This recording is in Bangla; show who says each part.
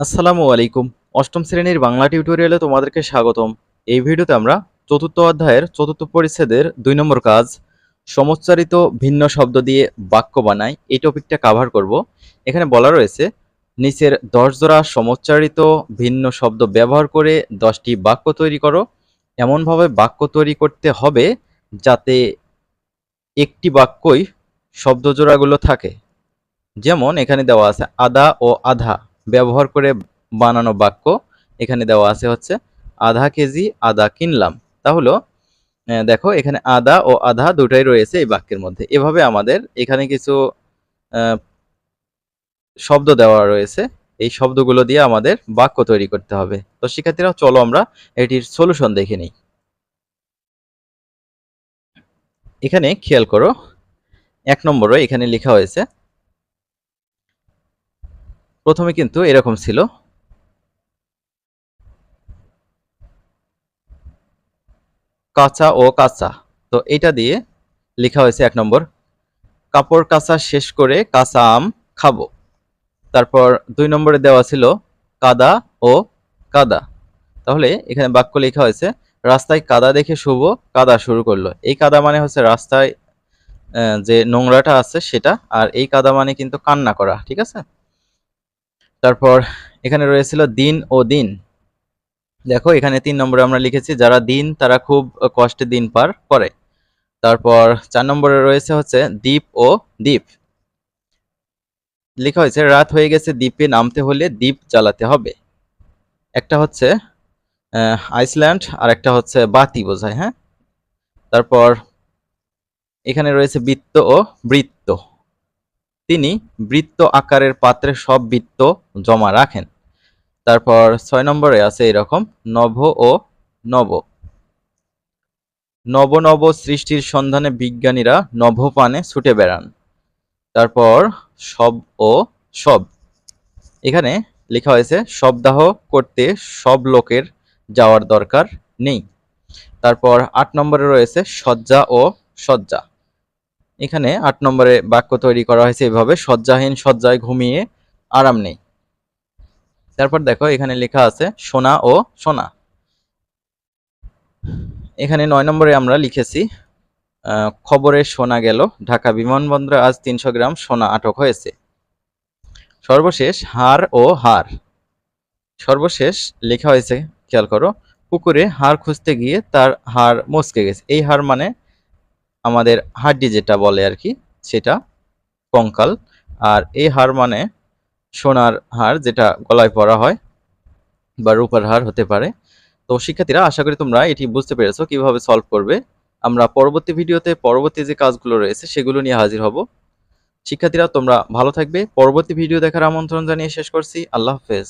Speaker 1: আসসালামু আলাইকুম। অষ্টম শ্রেণির বাংলা টিউটোরিয়ালে তোমাদেরকে স্বাগতম। এই ভিডিওতে আমরা চতুর্থ অধ্যায়ের চতুর্থ পরিচ্ছেদের দুই নম্বর কাজ, সমচ্চারিত ভিন্ন শব্দ দিয়ে বাক্য বানাই, এই টপিকটা কাভার করব। এখানে বলা রয়েছে, নিচের দশ জোড়া সমচ্চারিত ভিন্ন শব্দ ব্যবহার করে দশটি বাক্য তৈরি করো। এমনভাবে বাক্য তৈরি করতে হবে যাতে একটি বাক্যই শব্দ জোড়াগুলো থাকে। যেমন এখানে দেওয়া আছে, আদা ও আধা। ব্যবহার করে বানানো বাক্য এখানে দেওয়া আছে হচ্ছে, আধা কেজি, আদা কিনলাম। তাহলে দেখো, এখানে আদা ও আধা দুটাই রয়েছে এই বাক্যের মধ্যে। এভাবে আমাদের এখানে কিছু শব্দ দেওয়া রয়েছে। এই শব্দগুলো দিয়ে আমাদের বাক্য তৈরি করতে হবে। তো শিক্ষার্থীরা, চলো আমরা এটির সলিউশন দেখে নিই। এখানে খেয়াল করো, এক নম্বরে এখানে লেখা হয়েছে প্রথমে কিন্তু এরকম ছিল। কাঁচা ও কাঁচা। তো এটা দিয়ে লেখা হয়েছে এক নম্বর। কাপড় কাঁচা শেষ করে কাঁচা আম খাব। তারপর দুই নম্বরে দেওয়া ছিল কাদা ও কাদা। তাহলে এখানে বাক্য লেখা হয়েছে, রাস্তায় কাদা দেখে শুভ কাদা শুরু করল। এই কাদা মানে হচ্ছে রাস্তায় যে নোংরাটা আছে সেটা, আর এই কাদা মানে কিন্তু কান্না করা, ঠিক আছে? তারপর এখানে রয়েছিল দিন ও দিন। দেখো, এখানে তিন নম্বরে আমরা লিখেছি, যারা দিন, তারা খুব কষ্টে দিন পার করে। তারপর চার নম্বরে রয়েছে হচ্ছে দ্বীপ ও দ্বীপ। লেখা হয়েছে, রাত হয়ে গেছে, দ্বীপে নামতে হলে দ্বীপ জ্বালাতে হবে। একটা হচ্ছে আইসল্যান্ড, আর একটা হচ্ছে বাতি বোঝায় হ্যাঁ? তারপর এখানে রয়েছে বৃত্ত ও বৃত্ত। তিনি বৃত্ত আকারের পাত্রে সব বৃত্ত জমা রাখেন। তারপর ছয় নম্বরে আছে এরকম নভ ও নব। নব নব সৃষ্টির সন্ধানে বিজ্ঞানীরা নভপানে ছুটে বেড়ান। তারপর সব ও সব। এখানে লেখা হয়েছে, শবদাহ করতে সব লোকের যাওয়ার দরকার নেই। তারপর আট নম্বরে রয়েছে, শয্যা ও শয্যা। এখানে আট নম্বরে বাক্য তৈরি করা হয়েছে এভাবে, শয্যাহীন শয্যায় ঘুমিয়ে আরাম নেই। তারপর দেখো, এখানে লেখা আছে, সোনা ও সোনা। এখানে নয় নম্বরে আমরা লিখেছি খবরে শোনা গেল, ঢাকা বিমানবন্দরে আজ তিনশো গ্রাম সোনা আটক হয়েছে। সর্বশেষ, হার ও হার। সর্বশেষ লেখা হয়েছে, খেয়াল করো, পুকুরে হাড় খুঁজতে গিয়ে তার হাড় মচকে গেছে। এই হার মানে আমাদের হাড্ডি যেটা বলে আর কি, সেটা কঙ্কাল। আর এই হার মানে সোনার হার যেটা গলায় পরা হয় বা রূপার হার হতে পারে। তো শিক্ষার্থীরা, আশা করি তোমরা এটি বুঝতে পেরেছ কীভাবে সলভ করবে। আমরা পরবর্তী ভিডিওতে পরবর্তী যে কাজগুলো রয়েছে, সেগুলো নিয়ে হাজির হব। শিক্ষার্থীরা, তোমরা ভালো থাকবে। পরবর্তী ভিডিও দেখার আমন্ত্রণ জানিয়ে শেষ করছি। আল্লাহ হাফেজ।